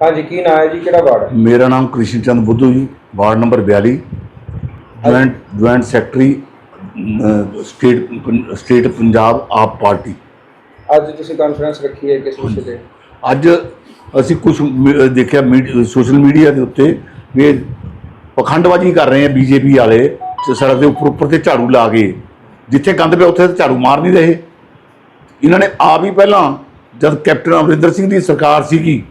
ਹਾਂਜੀ ਕੀ ਨਾਂ ਹੈ ਜੀ? ਕਿਹੜਾ ਵਾਰਡ ਹੈ? ਮੇਰਾ ਨਾਮ Krishan Chand Buddhu ji ward number 42 joint joint secretary state state Punjab AAP party. ਅੱਜ ਤੁਸੀਂ ਕਾਨਫਰੰਸ ਰੱਖੀ ਹੈ ਕਿਸ ਵਿਸ਼ੇ ਤੇ? ਅੱਜ ਅਸੀਂ ਕੁਝ ਦੇਖਿਆ ਸੋਸ਼ਲ ਮੀਡੀਆ ਦੇ ਉੱਤੇ ਵੀ ਇਹ ਪਖੰਡਬਾਜ਼ੀ ਕਰ ਰਹੇ ਆ ਬੀਜੇਪੀ ਵਾਲੇ ਤੇ ਸੜਕ ਦੇ ਉੱਪਰ ਉੱਪਰ ਤੇ ਝਾੜੂ ਲਾ ਕੇ ਜਿੱਥੇ ਗੰਦ ਪਿਆ ਉੱਥੇ ਤੇ ਝਾੜੂ ਮਾਰ ਨਹੀਂ ਰਹੇ। ਇਹਨਾਂ ਨੇ ਆਪ ਹੀ ਪਹਿਲਾਂ ਜਦ ਕੈਪਟਨ ਅਮਰਿੰਦਰ ਸਿੰਘ ਦੀ ਸਰਕਾਰ ਸੀਗੀ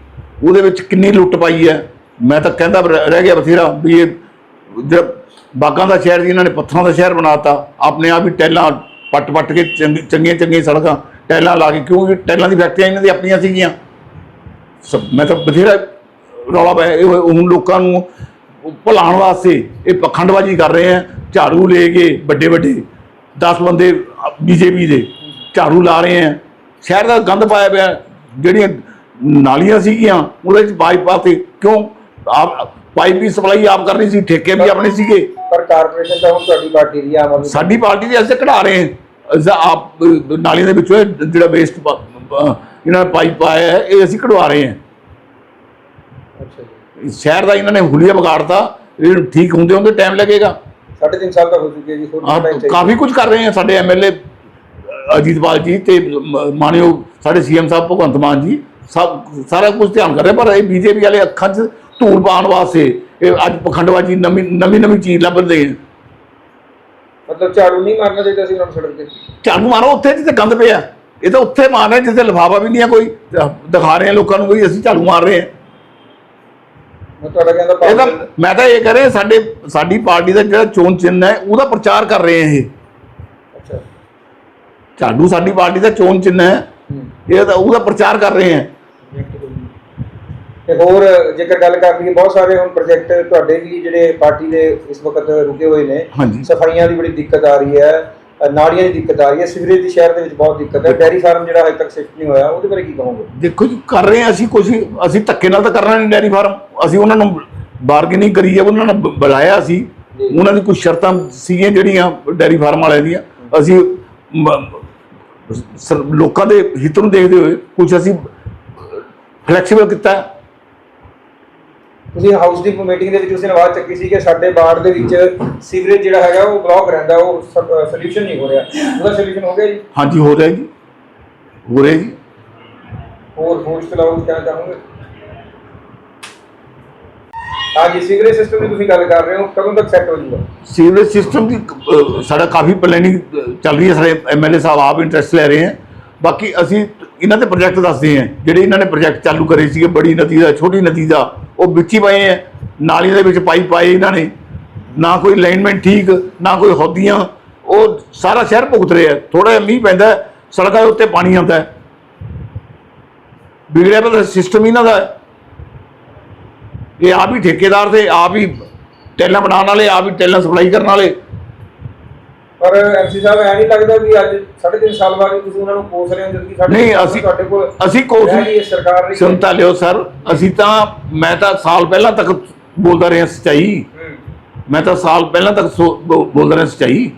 ਉਹਦੇ ਵਿੱਚ ਕਿੰਨੀ ਲੁੱਟ ਪਾਈ ਹੈ? ਮੈਂ ਤਾਂ ਕਹਿੰਦਾ ਰਹਿ ਰਹਿ ਗਿਆ ਬਥੇਰਾ ਵੀ ਇਹ ਜਿਹੜਾ ਬਾਗਾਂ ਦਾ ਸ਼ਹਿਰ ਜੀ ਇਹਨਾਂ ਨੇ ਪੱਥਰਾਂ ਦਾ ਸ਼ਹਿਰ ਬਣਾਤਾ। ਆਪਣੇ ਆਪ ਹੀ ਟੈਲਾਂ ਪੱਟ ਪੱਟ ਕੇ ਚੰਗੀ- ਚੰਗੀਆਂ ਚੰਗੀਆਂ ਸੜਕਾਂ ਟੈਲਾਂ ਲਾ ਕੇ ਕਿਉਂਕਿ ਟੈਲਾਂ ਦੀ ਫੈਕਟਰੀਆਂ ਇਹਨਾਂ ਦੀ ਆਪਣੀਆਂ ਸੀਗੀਆਂ। ਸਭ, ਮੈਂ ਤਾਂ ਬਥੇਰਾ ਰੌਲਾ ਪਾਇਆ। ਇਹ ਹੁਣ ਲੋਕਾਂ ਨੂੰ ਭੁਲਾਉਣ ਵਾਸਤੇ ਇਹ ਪਖੰਡਬਾਜ਼ੀ ਕਰ ਰਹੇ ਆ ਝਾੜੂ ਲੈ ਕੇ ਵੱਡੇ ਵੱਡੇ 10 ਬੰਦੇ ਬੀਜੇਪੀ ਦੇ ਝਾੜੂ ਲਾ ਰਹੇ ਆ ਸ਼ਹਿਰ ਦਾ ਗੰਦ ਪਾਇਆ ਪਿਆ। ਜਿਹੜੀਆਂ ਨਾਲੀਆਂ ਸੀਗੀਆਂ ਉਹਦੇ ਵਿੱਚ ਪਾਈਪ ਪਾਤੇ ਕਿਉਂ? ਆਪ ਪਾਈਪ ਵੀ ਸਪਲਾਈ ਆਪ ਕਰਨੀ ਸੀ ਠੇਕੇ ਵੀ ਆਪਣੇ ਸੀਗੇ। ਪਰ ਕਾਰਪੋਰੇਸ਼ਨ ਤਾਂ ਹੁਣ ਤੁਹਾਡੀ ਪਾਰਟੀ ਦੀ ਹੈ, ਆਮ ਆਦਮੀ ਸਾਡੀ ਪਾਰਟੀ ਦੇ ਅਸੀਂ ਕਢਾ ਰਹੇ ਹਾਂ। ਆਪ ਨਾਲੀਆਂ ਦੇ ਵਿੱਚੋਂ ਇਹ ਜਿਹੜਾ ਵੇਸਟ ਇਹਨਾਂ ਨੇ ਪਾਈਪ ਪਾਇਆ ਹੈ ਇਹ ਅਸੀਂ ਕਢਵਾ ਰਹੇ ਹਾਂ। ਅੱਛਾ ਜੀ। ਸ਼ਹਿਰ ਦਾ ਇਹਨਾਂ ਨੇ ਹੁਲੀਆ ਵਿਗਾੜਤਾ ਇਹ ਠੀਕ ਹੁੰਦੇ ਹੁੰਦੇ ਟਾਈਮ ਲੱਗੇਗਾ। ਸਾਢੇ ਤਿੰਨ ਸਾਲ ਤਾਂ ਹੋ ਚੁੱਕੇ ਜੀ ਹੋਰ? ਕਾਫੀ ਕੁਝ ਕਰ ਰਹੇ ਆ ਸਾਡੇ ਐਮਐਲਏ ਅਜੀਤਪਾਲ ਜੀ ਤੇ ਮਾਨਯੋਗ ਸਾਡੇ ਸੀਐਮ ਸਾਹਿਬ ਭਗਵੰਤ ਮਾਨ ਜੀ। ਸਭ ਸਾਰਾ ਕੁਝ ਧਿਆਨ ਕਰ ਰਹੇ ਪਰ ਇਹ ਬੀਜੇਪੀ ਵਾਲੇ ਅੱਖਾਂ 'ਚ ਧੂੜ ਪਾਉਣ ਵਾਸਤੇ ਇਹ ਅੱਜ ਪਖੰਡਬਾਜੀ ਨਵੀਂ ਨਵੀਂ ਨਵੀਂ ਚੀਜ਼ ਲੱਭਦੇ ਆ ਮਤਲਬ ਝਾੜੂ ਨਹੀਂ ਮਾਰਨਾ ਚਾਹੀਦਾ ਸੀ ਉਹਨਾਂ ਨੂੰ ਸੜਕ ਤੇ? ਝਾੜੂ ਮਾਰੋ ਉੱਥੇ ਜਿੱਥੇ ਗੰਦ ਪਿਆ ਇਹ ਤਾਂ ਉੱਥੇ ਮਾਰਨਾ ਜਿੱਥੇ ਲਿਫਾਫਾ ਵੀ ਨਹੀਂ ਆ ਕੋਈ। ਦਿਖਾ ਰਹੇ ਆ ਲੋਕਾਂ ਨੂੰ ਵੀ ਅਸੀਂ ਝਾੜੂ ਮਾਰ ਰਹੇ ਆ ਇਹ ਤਾਂ ਮੈਂ ਤਾਂ ਇਹ ਕਹ ਰਿਹਾ ਸਾਡੇ ਸਾਡੀ ਪਾਰਟੀ ਦਾ ਜਿਹੜਾ ਚੋਣ ਚਿੰਨ੍ਹ ਹੈ ਉਹਦਾ ਪ੍ਰਚਾਰ ਕਰ ਰਹੇ ਆ ਇਹ। ਅੱਛਾ। ਝਾੜੂ ਸਾਡੀ ਪਾਰਟੀ ਦਾ ਚੋਣ ਚਿੰਨ੍ਹ ਹੈ। ਹੂੰ। ਇਹ ਤਾਂ ਉਹਦਾ ਪ੍ਰਚਾਰ ਕਰ ਰਹੇ ਆ ਤੇ ਹੋਰ ਜੇਕਰ ਗੱਲ ਕਰ ਲਈਏ ਬਹੁਤ ਸਾਰੇ ਹੁਣ ਪ੍ਰੋਜੈਕਟ ਤੁਹਾਡੇ ਵੀ ਜਿਹੜੇ ਪਾਰਟੀ ਦੇ ਇਸ ਵਕਤ ਰੁਕੇ ਹੋਏ ਨੇ। ਸਫਾਈਆਂ ਦੀ ਬੜੀ ਦਿੱਕਤ ਆ ਰਹੀ ਹੈ ਅ, ਨਾਲੀਆਂ ਦੀ ਦਿੱਕਤ ਆ ਰਹੀ ਹੈ ਸੀਵਰੇਜ ਦੀ ਸ਼ਹਿਰ ਦੇ ਵਿੱਚ ਬਹੁਤ ਦਿੱਕਤ ਹੈ। ਡੈਰੀ ਫਾਰਮ ਜਿਹੜਾ ਹਜੇ ਤੱਕ ਸ਼ਿਫਟ ਨਹੀਂ ਹੋਇਆ ਉਹਦੇ ਬਾਰੇ ਕੀ ਕਹੋਗੇ? ਦੇਖੋ ਜੀ ਕਰ ਰਹੇ ਹਾਂ ਅਸੀਂ ਕੁਝ ਅਸੀਂ ਧੱਕੇ ਨਾਲ ਤਾਂ ਕਰਨਾ ਨਹੀਂ ਡੈਰੀ ਫਾਰਮ। ਅਸੀਂ ਉਹਨਾਂ ਨੂੰ ਬਾਰਗੇਨਿੰਗ ਕਰੀ ਹੈ ਉਹਨਾਂ ਨੇ ਬੁਲਾਇਆ ਸੀ ਉਹਨਾਂ ਦੀ ਕੁਝ ਸ਼ਰਤਾਂ ਸੀਗੀਆਂ ਜਿਹੜੀਆਂ ਡੈਰੀ ਫਾਰਮ ਵਾਲਿਆਂ ਦੀਆਂ। ਅਸੀਂ ਲੋਕਾਂ ਦੇ ਹਿੱਤ ਨੂੰ ਦੇਖਦੇ ਹੋਏ ਕੁਝ ਅਸੀਂ ਫਲੈਕਸੀਬਲ ਕੀਤਾ। ਤੁਸੀਂ ਹਾਊਸ ਦੀ ਮੀਟਿੰਗ ਦੇ ਵਿੱਚ ਉਸ ਦਿਨ ਆਵਾਜ਼ ਚੱਕੀ ਸੀ ਕਿ ਸਾਡੇ ਵਾਰਡ ਦੇ ਵਿੱਚ ਸੀਵਰੇਜ ਜਿਹੜਾ ਹੈਗਾ ਉਹ ਬਲੌਕ ਰਹਿੰਦਾ ਉਹ ਸੋਲੂਸ਼ਨ ਨਹੀਂ ਹੋ ਰਿਹਾ। ਉਹਦਾ ਸੋਲੂਸ਼ਨ ਹੋ ਗਿਆ ਜੀ? ਹਾਂਜੀ ਹੋ ਰਿਹਾ ਜੀ। ਹੋ ਰਿਹਾ ਜੀ। ਹੋਰ ਹੋਰ ਕੁਛ ਕਹਿਣਾ ਚਾਹੋਗੇ? ਹਾਂਜੀ ਸੀਵਰੇਜ ਸਿਸਟਮ ਦੀ ਤੁਸੀਂ ਗੱਲ ਕਰ ਰਹੇ ਹੋ ਕਦੋਂ ਤੱਕ ਸੈੱਟ ਹੋ ਜਾਊਗਾ ਸੀਵਰੇਜ ਸਿਸਟਮ ਦੀ ਸਾਡਾ ਕਾਫੀ ਪਲੈਨਿੰਗ ਚੱਲ ਰਹੀ ਹੈ ਸਾਡੇ ਐਮਐਲਏ ਸਾਹਿਬ ਆਪ ਇੰਟਰਸਟ ਲੈ ਰਹੇ ਹੈ। ਬਾਕੀ ਅਸੀਂ ਇਹਨਾਂ ਦੇ ਪ੍ਰੋਜੈਕਟ ਦੱਸਦੇ ਹਾਂ ਜਿਹੜੇ ਇਹਨਾਂ ਨੇ ਪ੍ਰੋਜੈਕਟ ਚਾਲੂ ਕਰੇ ਸੀਗੇ, ਬੜੀ ਨਦੀ ਦਾ, ਛੋਟੀ ਨਦੀ ਦਾ, ਉਹ ਵਿੱਚ ਹੀ ਪਏ ਹੈ ਨਾਲੀਆਂ ਦੇ ਵਿੱਚ ਪਾਈਪ ਪਾਏ ਇਹਨਾਂ ਨੇ। ਨਾ ਕੋਈ ਅਲਾਈਨਮੈਂਟ ਠੀਕ, ਨਾ ਕੋਈ ਹੌਦੀਆਂ। ਉਹ ਸਾਰਾ ਸ਼ਹਿਰ ਭੁਗਤ ਰਿਹਾ। ਥੋੜਾ ਜਿਹਾ ਮੀਂਹ ਪੈਂਦਾ, ਸੜਕਾਂ ਦੇ ਉੱਤੇ ਪਾਣੀ ਆਉਂਦਾ। ਹੈ ਵਿਗੜਿਆ ਪਿਆ ਸਿਸਟਮ ਇਹਨਾਂ ਦਾ। ਹੈ। ਇਹ ਆਪ ਹੀ ਠੇਕੇਦਾਰ ਤੇ ਆਪ ਹੀ ਟੈਲਾਂ ਬਣਾਉਣ ਵਾਲੇ, ਆਪ ਹੀ ਟੈਲਾਂ ਸਪਲਾਈ ਕਰਨ ਵਾਲੇ। ਪਰ ਐਮਸੀ ਸਾਹਿਬ ਐ ਨਹੀਂ ਲੱਗਦਾ ਵੀ ਅੱਜ 3.5 ਸਾਲ ਬਾਅਦ ਵੀ ਤੁਸੀਂ ਉਹਨਾਂ ਨੂੰ ਕੋਸ ਰਹੇ ਹੋ ਜਦਕਿ ਸਾਡੇ ਨਹੀਂ, ਅਸੀਂ- ਤੁਹਾਡੇ ਕੋਲ ਅਸੀਂ ਕੋਸ ਰਹਿ ਗਈ ਹੈ ਸਰਕਾਰ ਰਹੀ ਹੈ। ਸੁਣਤਾ ਲਿਓ ਸਰ ਅਸੀਂ ਤਾਂ ਮੈਂ ਤਾਂ ਸਾਲ ਪਹਿਲਾਂ ਤੱਕ ਬੋਲਦਾ ਰਿਹਾ ਸੱਚਾਈ। ਮੈਂ ਤਾਂ ਸਾਲ ਪਹਿਲਾਂ ਤੱਕ ਬੋਲਦਾ ਰਿਹਾ ਸੱਚਾਈ।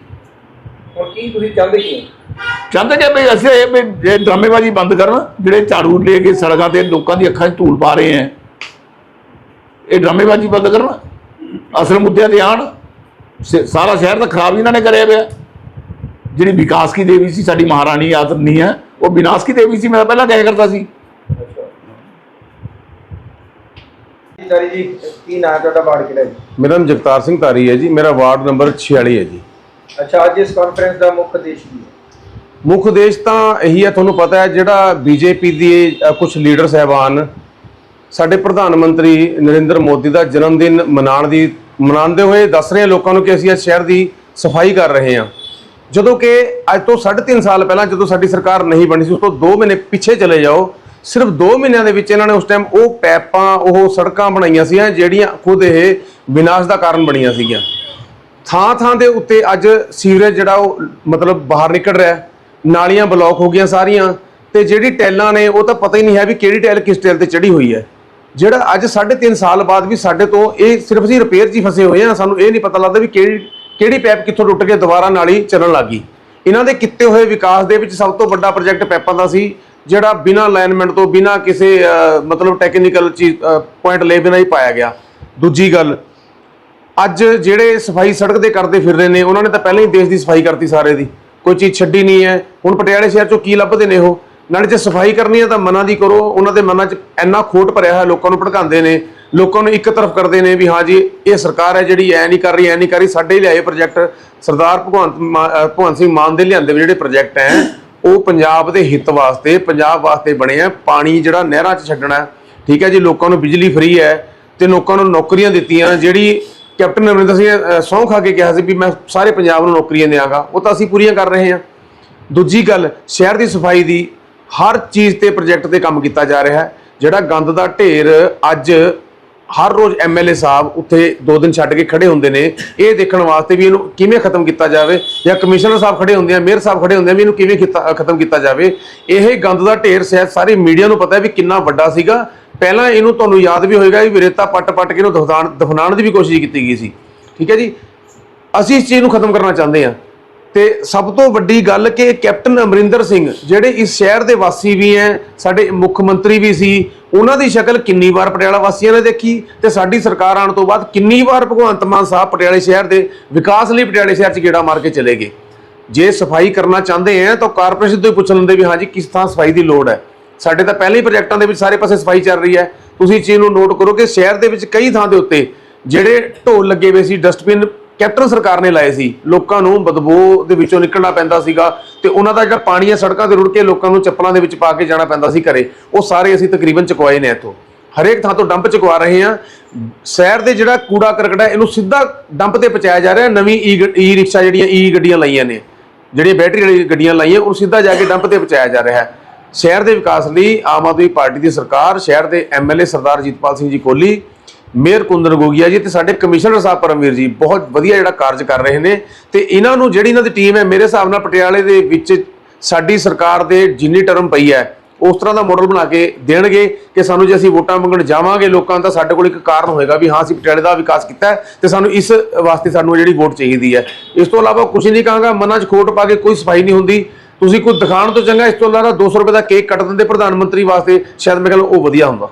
ਹੁਣ ਕੀ ਤੁਸੀਂ ਚਾਹੁੰਦੇ ਕੀ ਚਾਹੁੰਦੇ ਕਿ ਵੀ ਅਸੀਂ ਇਹ ਵੀ ਡਰਾਮੇਬਾਜ਼ੀ ਬੰਦ ਕਰਨ ਜਿਹੜੇ ਝਾੜੂ ਲੈ ਕੇ ਸੜਕਾਂ ਤੇ ਲੋਕਾਂ ਦੀ ਅੱਖਾਂ 'ਚ ਧੂਲ ਪਾ ਰਹੇ ਹੈ ਇਹ ਡਰਾਮੇਬਾਜ਼ੀ ਬੰਦ ਕਰਨ? ਅਸਲ ਮੁੱਦਿਆਂ ਤੇ ਆਣ ਸਾਰਾ ਸ਼ਹਿਰ ਤਾਂ ਖਰਾਬ ਇਹਨਾਂ ਨੇ ਕਰਿਆ ਪਿਆ। ਜਿਹੜੀ ਵਿਕਾਸ ਕੀ ਦੇਵੀ ਸੀ ਸਾਡੀ ਮਹਾਰਾਣੀ ਆਦਰ ਨਹੀਂ ਹੈ। ਉਹ ਵਿਨਾਸ਼ ਕੀ ਦੇਵੀ ਸੀ ਮੈਂ ਪਹਿਲਾਂ ਕਹਿਆ ਕਰਦਾ ਸੀ। ਜੀ ਤਾਰੀ ਜੀ ਕੀ ਨਾਂ ਹੈ ਤੁਹਾਡਾ ਵਾਰਡ ਕਿਹੜਾ ਜੀ? ਮੇਰਾ ਨਾਮ ਜਗਤਾਰ ਸਿੰਘ ਧਾਰੀ ਹੈ ਜੀ ਮੇਰਾ ਵਾਰਡ ਨੰਬਰ 46 ਹੈ ਜੀ। ਅੱਛਾ ਅੱਜ ਇਸ ਕਾਨਫਰੰਸ ਦਾ ਮੁੱਖ ਉਦੇਸ਼ ਕੀ ਹੈ? ਮੁੱਖ ਉਦੇਸ਼ ਤਾਂ ਇਹੀ ਹੈ ਤੁਹਾਨੂੰ ਪਤਾ ਹੈ ਜਿਹੜਾ ਬੀਜੇਪੀ ਦੀ ਕੁਝ ਲੀਡਰ ਸਹਿਬਾਨ ਸਾਡੇ ਪ੍ਰਧਾਨ ਮੰਤਰੀ ਨਰਿੰਦਰ ਮੋਦੀ ਦਾ ਜਨਮ ਦਿਨ ਮਨਾਉਣ ਦੀ ਮਨਾਉਂਦੇ ਹੋਏ ਦੱਸ ਰਹੇ ਲੋਕਾਂ ਨੂੰ ਕਿ ਅਸੀਂ ਇਸ ਸ਼ਹਿਰ ਦੀ ਸਫ਼ਾਈ ਕਰ ਰਹੇ ਹਾਂ। ਜਦੋਂ ਕਿ ਅੱਜ ਤੋਂ 3.5 ਸਾਲ ਪਹਿਲਾਂ ਜਦੋਂ ਸਾਡੀ ਸਰਕਾਰ ਨਹੀਂ ਬਣੀ ਸੀ, ਉਸ ਤੋਂ 2 ਮਹੀਨੇ ਪਿੱਛੇ ਚਲੇ ਜਾਓ। ਸਿਰਫ 2 ਮਹੀਨਿਆਂ ਦੇ ਵਿੱਚ ਇਹਨਾਂ ਨੇ ਉਸ ਟਾਈਮ ਉਹ ਪੈਪਾਂ, ਉਹ ਸੜਕਾਂ ਬਣਾਈਆਂ ਸੀਗੀਆਂ ਜਿਹੜੀਆਂ ਖੁਦ ਇਹ ਵਿਨਾਸ਼ ਦਾ ਕਾਰਨ ਬਣੀਆਂ ਸੀਗੀਆਂ। ਥਾਂ ਥਾਂ ਦੇ ਉੱਤੇ ਅੱਜ ਸੀਵਰੇਜ ਜਿਹੜਾ ਉਹ ਮਤਲਬ ਬਾਹਰ ਨਿਕਲ ਰਿਹਾ ਨਾਲੀਆਂ ਬਲੌਕ ਹੋ ਗਈਆਂ ਸਾਰੀਆਂ ਤੇ ਜਿਹੜੀ ਟੈਲਾਂ ਨੇ, ਉਹ ਤਾਂ ਪਤਾ ਹੀ ਨਹੀਂ ਹੈ ਵੀ ਕਿਹੜੀ ਟੈਲ ਕਿਸ ਟੈਲ ਤੇ ਚੜੀ ਹੋਈ ਹੈ। ਜਿਹੜਾ ਅੱਜ 3.5 ਸਾਲ ਬਾਅਦ ਵੀ ਸਾਡੇ ਤੋਂ ਇਹ ਸਿਰਫ ਅਸੀਂ ਰਿਪੇਅਰ 'ਚ ਹੀ ਫਸੇ ਹੋਏ ਆ ਸਾਨੂੰ ਇਹ ਨਹੀਂ ਪਤਾ ਲੱਗਦਾ ਵੀ ਕਿਹੜੀ ਕਿਹੜੀ ਪੈਪ ਕਿੱਥੋਂ ਟੁੱਟ ਕੇ ਦੁਬਾਰਾ ਨਾਲੀ ਚੱਲਣ ਲੱਗੀ ਇਹਨਾਂ ਦੇ ਕੀਤੇ ਹੋਏ ਵਿਕਾਸ ਦੇ ਵਿੱਚ ਸਭ ਤੋਂ ਵੱਡਾ ਪ੍ਰੋਜੈਕਟ ਪੈਪਾਂ ਦਾ ਸੀ, ਜਿਹੜਾ ਬਿਨਾਂ ਅਲਾਈਨਮੈਂਟ ਤੋਂ, ਬਿਨਾਂ ਕਿਸੇ ਮਤਲਬ ਟੈਕਨੀਕਲ ਚੀਜ਼ ਪੁਆਇੰਟ ਲੈ ਬਿਨਾਂ ਹੀ ਪਾਇਆ ਗਿਆ। ਦੂਜੀ ਗੱਲ, ਅੱਜ ਜਿਹੜੇ ਸਫ਼ਾਈ ਸੜਕ ਦੇ ਕਰਦੇ ਫਿਰ ਰਹੇ ਨੇ, ਉਹਨਾਂ ਨੇ ਤਾਂ ਪਹਿਲਾਂ ਹੀ ਦੇਸ਼ ਦੀ ਸਫ਼ਾਈ ਕਰਤੀ ਸਾਰੇ ਦੀ। ਕੋਈ ਚੀਜ਼ ਛੱਡੀ ਨਹੀਂ ਹੈ। ਹੁਣ ਪਟਿਆਲੇ ਸ਼ਹਿਰ ਚੋਂ ਕੀ ਲੱਭਦੇ ਨੇ ਉਹ? ਨਾਲੇ ਜੇ ਸਫ਼ਾਈ ਕਰਨੀ ਹੈ ਤਾਂ ਮਨਾਂ ਦੀ ਕਰੋ, ਉਹਨਾਂ ਦੇ ਮਨਾਂ 'ਚ ਇੰਨਾ ਖੋਟ ਭਰਿਆ ਹੋਇਆ ਲੋਕਾਂ ਨੂੰ ਭੜਕਾਉਂਦੇ ਨੇ, ਲੋਕਾਂ ਨੂੰ ਇੱਕ ਤਰਫ ਕਰਦੇ ਨੇ ਵੀ ਹਾਂ ਜੀ, ਇਹ ਸਰਕਾਰ ਹੈ ਜਿਹੜੀ ਐ ਨਹੀਂ ਕਰ ਰਹੀ, ਐ ਨਹੀਂ ਕਰ ਰਹੀ, ਸਾਡੇ ਲਿਆਏ ਪ੍ਰੋਜੈਕਟ ਸਰਦਾਰ ਭਗਵੰਤ ਮਾ- ਭਗਵੰਤ ਸਿੰਘ ਮਾਨ ਦੇ ਲਿਆਂਦੇ ਹੋਏ ਜਿਹੜੇ ਪ੍ਰੋਜੈਕਟ ਹੈ, ਉਹ ਪੰਜਾਬ ਦੇ ਹਿੱਤ ਵਾਸਤੇ, ਪੰਜਾਬ ਵਾਸਤੇ ਬਣੇ ਆ। ਪਾਣੀ ਜਿਹੜਾ ਨਹਿਰਾਂ 'ਚ ਛੱਡਣਾ, ਠੀਕ ਹੈ ਜੀ, ਲੋਕਾਂ ਨੂੰ ਬਿਜਲੀ ਫ੍ਰੀ ਹੈ ਤੇ ਲੋਕਾਂ ਨੂੰ ਨੌਕਰੀਆਂ ਦਿੱਤੀਆਂ, ਜਿਹੜੀ ਕੈਪਟਨ ਅਮਰਿੰਦਰ ਸਿੰਘ ਨੇ ਸਹੁੰ ਖਾ ਕੇ ਕਿਹਾ ਸੀ ਵੀ ਮੈਂ ਸਾਰੇ ਪੰਜਾਬ ਨੂੰ ਨੌਕਰੀਆਂ ਦਿਆਂਗਾ, ਉਹ ਤਾਂ ਅਸੀਂ ਪੂਰੀਆਂ ਕਰ ਰਹੇ ਹਾਂ। ਦੂਜੀ ਗੱਲ, ਸ਼ਹਿਰ ਦੀ ਸਫ਼ਾਈ ਦੀ ਹਰ ਚੀਜ਼ ਤੇ ਪ੍ਰੋਜੈਕਟ ਤੇ ਕੰਮ ਕੀਤਾ ਜਾ ਰਿਹਾ ਹੈ। ਜਿਹੜਾ ਗੰਦ ਦਾ ਢੇਰ ਅੱਜ ਹਰ ਰੋਜ਼ ਐਮਐਲਏ ਸਾਹਿਬ ਉੱਥੇ ਦੋ ਦਿਨ ਛੱਡ ਕੇ ਖੜੇ ਹੁੰਦੇ ਨੇ, ਇਹ ਦੇਖਣ ਵਾਸਤੇ ਵੀ ਇਹਨੂੰ ਕਿਵੇਂ ਖਤਮ ਕੀਤਾ ਜਾਵੇ ਜਾਂ ਕਮਿਸ਼ਨਰ ਸਾਹਿਬ ਖੜੇ ਹੁੰਦੇ ਆ, ਮੇਅਰ ਸਾਹਿਬ ਖੜੇ ਹੁੰਦੇ ਆ ਵੀ ਇਹਨੂੰ ਕਿਵੇਂ ਕੀਤਾ- ਖਤਮ ਕੀਤਾ ਜਾਵੇ। ਇਹ ਗੰਦ ਦਾ ਢੇਰ ਸ਼ਾਇਦ ਸਾਰੀ ਮੀਡੀਆ ਨੂੰ ਪਤਾ ਹੈ ਵੀ ਕਿੰਨਾ ਵੱਡਾ ਸੀਗਾ। ਪਹਿਲਾਂ ਇਹਨੂੰ ਤੁਹਾਨੂੰ ਯਾਦ ਵੀ ਹੋਏਗਾ ਵੀ ਰੇਤਾ ਪੱਟ ਪੱਟ ਕੇ ਇਹਨੂੰ ਦਫਨਾਣ, ਦਫਨਾਉਣ ਦੀ ਵੀ ਕੋਸ਼ਿਸ਼ ਕੀਤੀ ਗਈ ਸੀ। ਠੀਕ ਹੈ ਜੀ? ਅਸੀਂ ਇਸ ਚੀਜ਼ ਨੂੰ ਖਤਮ ਕਰਨਾ ਚਾਹੁੰਦੇ ਹਾਂ। ਤੇ ਸਭ ਤੋਂ ਵੱਡੀ ਗੱਲ ਕਿ ਕੈਪਟਨ ਅਮਰਿੰਦਰ ਸਿੰਘ, ਜਿਹੜੇ ਇਸ ਸ਼ਹਿਰ ਦੇ ਵਾਸੀ ਵੀ ਹੈ ਸਾਡੇ ਮੁੱਖ ਮੰਤਰੀ ਵੀ ਸੀ, ਉਹਨਾਂ ਦੀ ਸ਼ਕਲ ਕਿੰਨੀ ਵਾਰ ਪਟਿਆਲਾ ਵਾਸੀਆਂ ਨੇ ਦੇਖੀ ਤੇ ਸਾਡੀ ਸਰਕਾਰ ਆਉਣ ਤੋਂ ਬਾਅਦ ਕਿੰਨੀ ਵਾਰ ਭਗਵੰਤ ਮਾਨ ਸਾਹਿਬ ਪਟਿਆਲੇ ਸ਼ਹਿਰ ਦੇ ਵਿਕਾਸ ਲਈ ਪਟਿਆਲੇ ਸ਼ਹਿਰ 'ਚ ਗੇੜਾ ਮਾਰ ਕੇ ਚਲੇ ਗਏ। ਜੇ ਸਫ਼ਾਈ ਕਰਨਾ ਚਾਹੁੰਦੇ ਆ ਤਾਂ ਕਾਰਪੋਰੇਸ਼ਨ ਤੋਂ ਹੀ ਪੁੱਛ ਲੈਂਦੇ ਵੀ ਹਾਂਜੀ ਕਿਸ ਥਾਂ ਸਫ਼ਾਈ ਦੀ ਲੋੜ ਹੈ ਸਾਡੇ ਤਾਂ ਪਹਿਲੇ ਹੀ ਪ੍ਰੋਜੈਕਟਾਂ ਦੇ ਵਿੱਚ ਸਾਰੇ ਪਾਸੇ ਸਫ਼ਾਈ ਚੱਲ ਰਹੀ ਹੈ ਤੁਸੀਂ ਇਸ ਚੀਜ਼ ਨੂੰ ਨੋਟ ਕਰੋ ਕਿ ਸ਼ਹਿਰ ਦੇ ਵਿੱਚ ਕਈ ਥਾਂ ਦੇ ਉੱਤੇ ਜਿਹੜੇ ਢੋਲ ਲੱਗੇ ਹੋਏ ਸੀ ਡਸਟਬਿਨ ਕੈਪਟਨ ਸਰਕਾਰ ਨੇ ਲਾਏ ਸੀ। ਲੋਕਾਂ ਨੂੰ ਬਦਬੂ ਦੇ ਵਿੱਚੋਂ ਨਿਕਲਣਾ ਪੈਂਦਾ ਸੀਗਾ ਤੇ ਉਹਨਾਂ ਦਾ ਜਿਹੜਾ ਪਾਣੀ ਹੈ, ਸੜਕਾਂ ਤੇ ਰੁੜ ਕੇ ਲੋਕਾਂ ਨੂੰ ਚੱਪਲਾਂ ਦੇ ਵਿੱਚ ਪਾ ਕੇ ਜਾਣਾ ਪੈਂਦਾ ਸੀ ਘਰੇ। ਉਹ ਸਾਰੇ ਅਸੀਂ ਤਕਰੀਬਨ ਚੁਕਵਾਏ ਨੇ ਇੱਥੋਂ। ਹਰੇਕ ਥਾਂ ਤੋਂ ਡੰਪ ਚੁਕਵਾ ਰਹੇ ਹਾਂ। ਸ਼ਹਿਰ ਦੇ ਜਿਹੜਾ ਕੂੜਾ ਕਰਕਟ ਹੈ, ਇਹਨੂੰ ਸਿੱਧਾ ਡੰਪ ਤੇ ਪਹੁੰਚਾਇਆ ਜਾ ਰਿਹਾ ਨਵੀਂ ਈ ਰਿਕਸ਼ਾ ਜਿਹੜੀਆਂ ਈ ਗੱਡੀਆਂ ਲਾਈਆਂ ਨੇ, ਜਿਹੜੀਆਂ ਬੈਟਰੀ ਵਾਲੀ ਗੱਡੀਆਂ ਲਾਈਆਂ ਉਹ ਸਿੱਧਾ ਜਾ ਕੇ ਡੰਪ ਤੇ ਪਹੁੰਚਾਇਆ ਜਾ ਰਿਹਾ ਹੈ। ਸ਼ਹਿਰ ਦੇ ਵਿਕਾਸ ਲਈ ਆਮ ਆਦਮੀ ਪਾਰਟੀ ਦੀ ਸਰਕਾਰ, ਸ਼ਹਿਰ ਦੇ ਐਮਐਲਏ ਸਰਦਾਰ ਜੀਤਪਾਲ ਸਿੰਘ ਜੀ ਕੋਹਲੀ ਮੇਅਰ ਕੁੰਦਨ ਗੋਗੀਆ ਜੀ ਤੇ ਸਾਡੇ ਕਮਿਸ਼ਨਰ ਸਾਹਿਬ ਪਰਮਵੀਰ ਜੀ ਬਹੁਤ ਵਧੀਆ ਜਿਹੜਾ ਕਾਰਜ ਕਰ ਰਹੇ ਨੇ ਤੇ ਇਹਨਾਂ ਨੂੰ ਜਿਹੜੀ ਇਹਨਾਂ ਦੀ ਟੀਮ ਹੈ, ਮੇਰੇ ਹਿਸਾਬ ਨਾਲ ਪਟਿਆਲੇ ਦੇ ਵਿੱਚ ਸਾਡੀ ਸਰਕਾਰ ਦੇ ਜਿੰਨੀ ਟਰਮ ਪਈ ਹੈ, ਉਸ ਤਰ੍ਹਾਂ ਦਾ ਮਾਡਲ ਬਣਾ ਕੇ ਦੇਣਗੇ ਕਿ ਸਾਨੂੰ ਜੇ ਅਸੀਂ ਵੋਟਾਂ ਮੰਗਣ ਜਾਵਾਂਗੇ ਲੋਕਾਂ ਦਾ ਸਾਡੇ ਕੋਲ ਇੱਕ ਕਾਰਨ ਹੋਏਗਾ ਵੀ ਹਾਂ, ਅਸੀਂ ਪਟਿਆਲੇ ਦਾ ਵਿਕਾਸ ਕੀਤਾ ਹੈ ਤੇ ਸਾਨੂੰ ਇਸ ਵਾਸਤੇ ਸਾਨੂੰ ਜਿਹੜੀ ਵੋਟ ਚਾਹੀਦੀ ਹੈ। ਇਸ ਤੋਂ ਇਲਾਵਾ ਕੁਝ ਨਹੀਂ ਕਹਾਂਗਾ, ਮਨਾਂ 'ਚ ਖੋਟ ਪਾ ਕੇ ਕੋਈ ਸਫ਼ਾਈ ਨਹੀਂ ਹੁੰਦੀ। ਤੁਸੀਂ ਕੋਈ ਦਿਖਾਣ ਤੋਂ ਚੰਗਾ, ਇਸ ਤੋਂ ਇਲਾਵਾ 200 ਰੁਪਏ ਦਾ ਕੇਕ ਕੱਟ ਦਿੰਦੇ ਪ੍ਰਧਾਨ ਮੰਤਰੀ ਵਾਸਤੇ, ਸ਼ਾਇਦ ਮੈਂ ਕਹਿੰਦਾ ਉਹ ਵਧੀਆ ਹੁੰਦਾ।